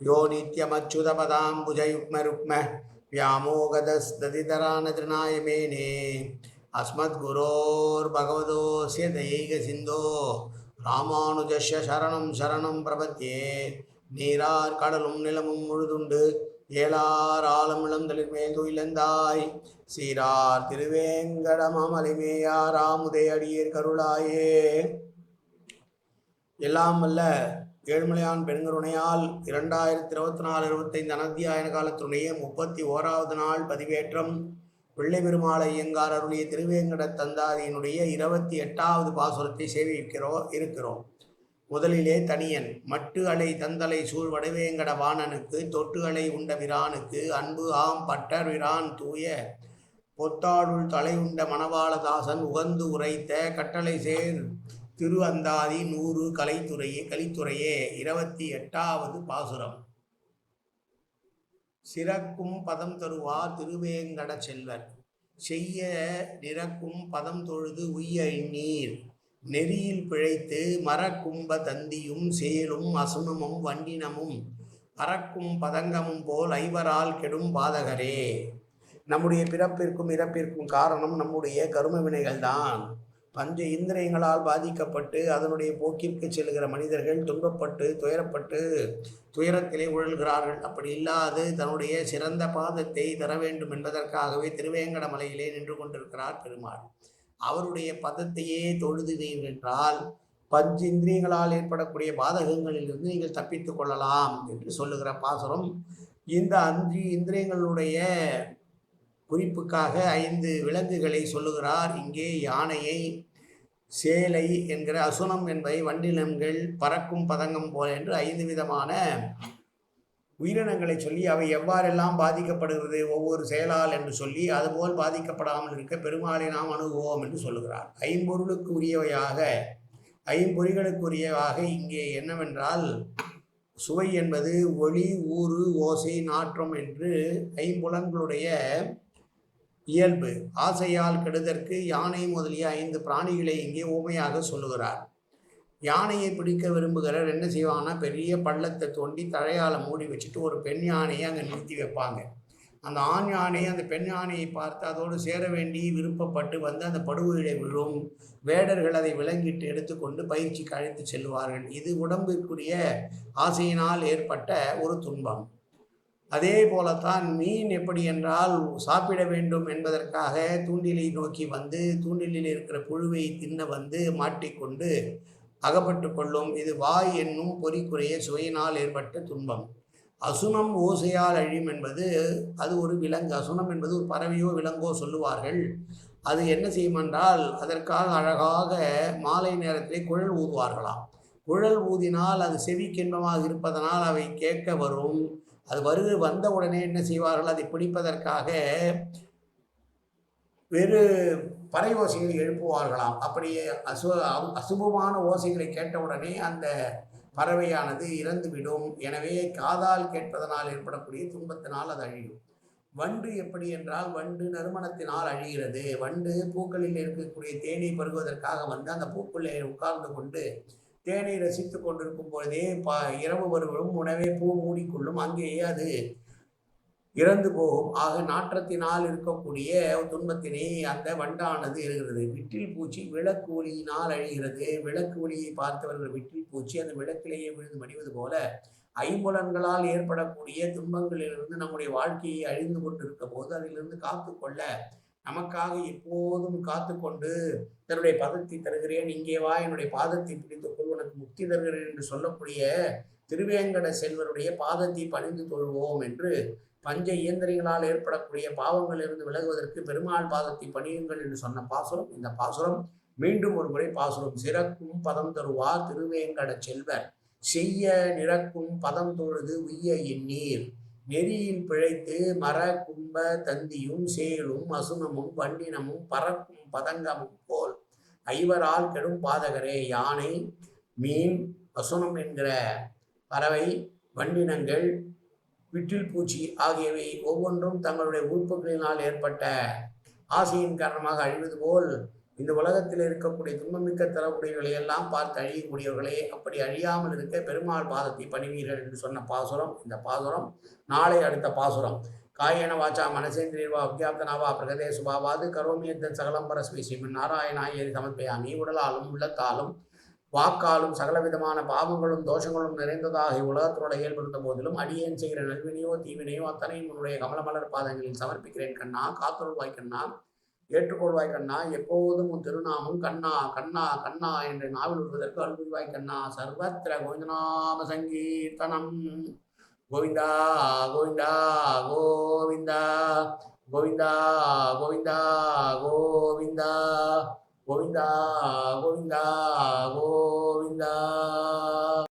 யோ நித்யமச்சுதபதாம்புஜயுக்மருக்ம व्यामोगदस्तदितरानतृणाय मेने अस्मद्गुरोर्भगवतोऽस्य दैकसिन्धो ராமானுஜஸ்ய சரணம் சரணம் பிரபத்தியே நீரார் கடலும் நிலமும் முழுதுண்டு ஏலார் ஆலமிளந்தளிர் மேல் துயிலந்தாய் சீரார் திருவேங்கடமாமலைமேயார் ஆமுதே அடியேர் கருளாயே எல்லாம் வல்ல ஏழுமலையான் பெருங்கருணையால் இரண்டாயிரத்தி இருபத்தி நாலு இருபத்தைந்து அனத்தியாயன காலத்துடைய முப்பத்தி ஓராவது நாள் பதிவேற்றம் பிள்ளை பெருமாள் ஐயங்கார் அருளிய திருவேங்கட தந்தாதியினுடைய இருபத்தி எட்டாவது பாசுரத்தை சேவிக்கிறோம் இருக்கிறோம். முதலிலே தனியன் மட்டு அலை தந்தலை சூழ் வடவேங்கட வாணனுக்கு தொட்டு அலை உண்ட விரானுக்கு அன்பு ஆம் பட்டர் விரான் தூய பொத்தாடுள் தலை உண்ட மணவாளதாசன் உகந்து உரைத்த கட்டளை சேர் திரு அந்தாதி நூறு கலைத்துறையே கலித்துறையே இருபத்தி எட்டாவது பாசுரம். சிறக்கும் பதம் தருவார் திருவேங்கட செல்வர். செய்ய நிறக்கும் பதம் தொழுது உய்ய நீர். நெறியில் பிழைத்து மரக்கும்ப தந்தியும் சேலும் அசுனமும் வண்டினமும் அறக்கும் பதங்கமும் போல் ஐவரால் கெடும் பாதகரே. நம்முடைய பிறப்பிற்கும் இறப்பிற்கும் காரணம் நம்முடைய கரும வினைகள்தான். பஞ்ச இந்திரியங்களால் பாதிக்கப்பட்டு அதனுடைய போக்கிற்கு செல்கிற மனிதர்கள் துன்பப்பட்டு துயரப்பட்டு துயரத்திலே உழல்கிறார்கள். அப்படி இல்லாது தன்னுடைய சிறந்த பாதத்தை தர வேண்டும் என்பதற்காகவே திருவேங்கட மலையிலே நின்று கொண்டிருக்கிறார் பெருமாள். அவருடைய பதத்தையே தொழுது என்றால் பஞ்ச இந்திரியங்களால் ஏற்படக்கூடிய பாதகங்களிலிருந்து நீங்கள் தப்பித்துக் கொள்ளலாம் என்று சொல்லுகிற பாசுரம். இந்த அஞ்சு இந்திரியங்களுடைய குறிப்புக்காக ஐந்து விலங்குகளை சொல்லுகிறார். இங்கே யானையை சேலை என்கிற அசுனம் என்பதை வண்டினங்கள் பறக்கும் பதங்கம் போல என்று ஐந்து விதமான உயிரினங்களை சொல்லி அவை எவ்வாறெல்லாம் பாதிக்கப்படுகிறது ஒவ்வொரு செயலால் என்று சொல்லி அதுபோல் பாதிக்கப்படாமல் இருக்க பெருமாளை நாம் அணுகுவோம் என்று சொல்லுகிறார். ஐம்பொருளுக்கு உரியவையாக ஐம்பொறிகளுக்குரியவாக இங்கே என்னவென்றால் சுவை என்பது ஒளி ஊறு ஓசை நாற்றம் என்று ஐம்புலன்களுடைய இயல்பு. ஆசையால் கெடுதற்கு யானை முதலிய ஐந்து பிராணிகளை இங்கே ஊமையாக சொல்லுகிறார். யானையை பிடிக்க விரும்புகிறவர் என்ன செய்வாங்கன்னா பெரிய பள்ளத்தை தோண்டி தழையால் மூடி வச்சுட்டு ஒரு பெண் யானையை அங்கே நிறுத்தி வைப்பாங்க. அந்த ஆண் யானை அந்த பெண் யானையை பார்த்து அதோடு சேர வேண்டி விருப்பப்பட்டு வந்து அந்த படுகொலை விழும். வேடர்கள் அதை விலங்கிட்டு எடுத்துக்கொண்டு பயிற்சிக்கு அழைத்து செல்வார்கள். இது உடம்பிற்குரிய ஆசையினால் ஏற்பட்ட ஒரு துன்பம். அதே போலத்தான் மீன் எப்படி என்றால் சாப்பிட வேண்டும் என்பதற்காக தூண்டிலை நோக்கி வந்து தூண்டிலில் இருக்கிற புழுவை தின்ன வந்து மாட்டிக்கொண்டு அகப்பட்டு கொள்ளும். இது வாய் என்னும் பொறிக்குறைய சுவையினால் ஏற்பட்ட துன்பம். அசுனம் ஓசையால் அழியும் என்பது அது ஒரு விலங்கு. அசுனம் என்பது ஒரு பறவையோ விலங்கோ சொல்லுவார்கள். அது என்ன செய்யும் என்றால் அதற்காக அழகாக மாலை நேரத்திலே குழல் ஊதுவார்களாம். குழல் ஊதினால் அது செவிக்கின்பமாக இருப்பதனால் அவை கேட்க வரும். அது வருது வந்த உடனே என்ன செய்வார்கள்? அதை பிடிப்பதற்காக வேறு பறை ஓசைகளை எழுப்புவார்களாம். அப்படியே அசு அசுபமான ஓசைகளை கேட்டவுடனே அந்த பறவையானது இறந்துவிடும். எனவே காதால் கேட்பதனால் ஏற்படக்கூடிய துன்பத்தினால் அது அழியும். வண்டு எப்படி என்றால் வண்டு நறுமணத்தினால் அழிகிறது. வண்டு பூக்களில் இருக்கக்கூடிய தேனை பருகுவதற்காக வந்து அந்த பூக்குள்ளே உட்கார்ந்து கொண்டு தேனை ரசித்து கொண்டிருக்கும் பொழுதே பா இரவு வருவதும் உணவே பூ மூடிக்கொள்ளும் அங்கேயே அது இறந்து போகும். ஆக நாற்றத்தினால் இருக்கக்கூடிய துன்பத்தினை அந்த வண்டானது இருக்கிறது விட்டில் பூச்சி விளக்கு ஒளியினால் அழிகிறது. விளக்கு ஒளியை பார்த்தவர்கள் விட்டில் பூச்சி அந்த விளக்கிலேயே விழுந்து மடிவது போல ஐம்புலன்களால் ஏற்படக்கூடிய துன்பங்களிலிருந்து நம்முடைய வாழ்க்கையை அழிந்து கொண்டிருக்க போது அதிலிருந்து காத்துக்கொள்ள நமக்காக எப்போதும் காத்து கொண்டு தன்னுடைய பதத்தை தருகிறேன். இங்கே வா என்னுடைய பாதத்தை பிடித்து உனக்கு முக்தி தருகிறேன் என்று சொல்லக்கூடிய திருவேங்கட செல்வருடைய பாதத்தை பணிந்து கொள்வோம் என்று பஞ்ச இயந்திரங்களால் ஏற்படக்கூடிய பாவங்களிலிருந்து விலகுவதற்கு பெருமாள் பாதத்தை பணியுங்கள் என்று சொன்ன பாசுரம். இந்த பாசுரம் மீண்டும் ஒரு முறை பாசுரம். சிறக்கும் பதம் தருவார் திருவேங்கட செல்வர் செய்ய நிறக்கும் பதம் தொழுது உய்ய எண்ணீர். நெறியில் பிழைத்து மர கும்ப தந்தியும் சேலும் அசுனமும் வண்டினமும் பறக்கும் பதங்கமும் போல் ஐவரால் கெடும் பாதகரே யானை மீன் வசனம் என்கிற பறவை வண்டினங்கள் விட்டில் பூச்சி ஆகியவை ஒவ்வொன்றும் தங்களுடைய உறுப்புகளினால் ஏற்பட்ட ஆசையின் காரணமாக அழிவது போல் இந்த உலகத்தில் இருக்கக்கூடிய துன்பமிக்க தரக்கூடியவர்களை எல்லாம் பார்த்து அழியக்கூடியவர்களே அப்படி அழியாமல் இருக்க பெருமாள் பாதத்தை பணிவீர்கள் என்று சொன்ன பாசுரம் இந்த பாசுரம். நாளை அடுத்த பாசுரம். காயன வாச்சா மனசேந்திரியவா வித்யாப்தனாவா பிரகதேசுபாவாது கரோமியத்த சகலம் ஸ்ரீமன் நாராயணாயரி சமர்ப்பயாமி உடலாலும் உள்ளத்தாலும் வாக்காலும் சகலவிதமான பாவங்களும் தோஷங்களும் நிறைந்ததாக உலகத்தோட ஏற்படுத்தும் போதிலும் அடியேன் செய்கிற நல்வினையோ தீவினையோ அத்தனையும் உன்னுடைய கமலமலர் பாதங்களில் சமர்ப்பிக்கிறேன் கண்ணா. காத்தொழுவாய் கண்ணா. ஏற்றுக்கொள்வாய் கண்ணா. எப்போதும் உன் திருநாமம் கண்ணா கண்ணா கண்ணா என்று நாவில் விடுவதற்கு அருள்வாய் கண்ணா. சர்வத்திர கோவிந்தநாம சங்கீர்த்தனம். கோவிந்தா கோவிந்தா கோவிந்தா. கோவிந்தா கோவிந்தா கோவிந்தா. 고인다 고인다 고인다.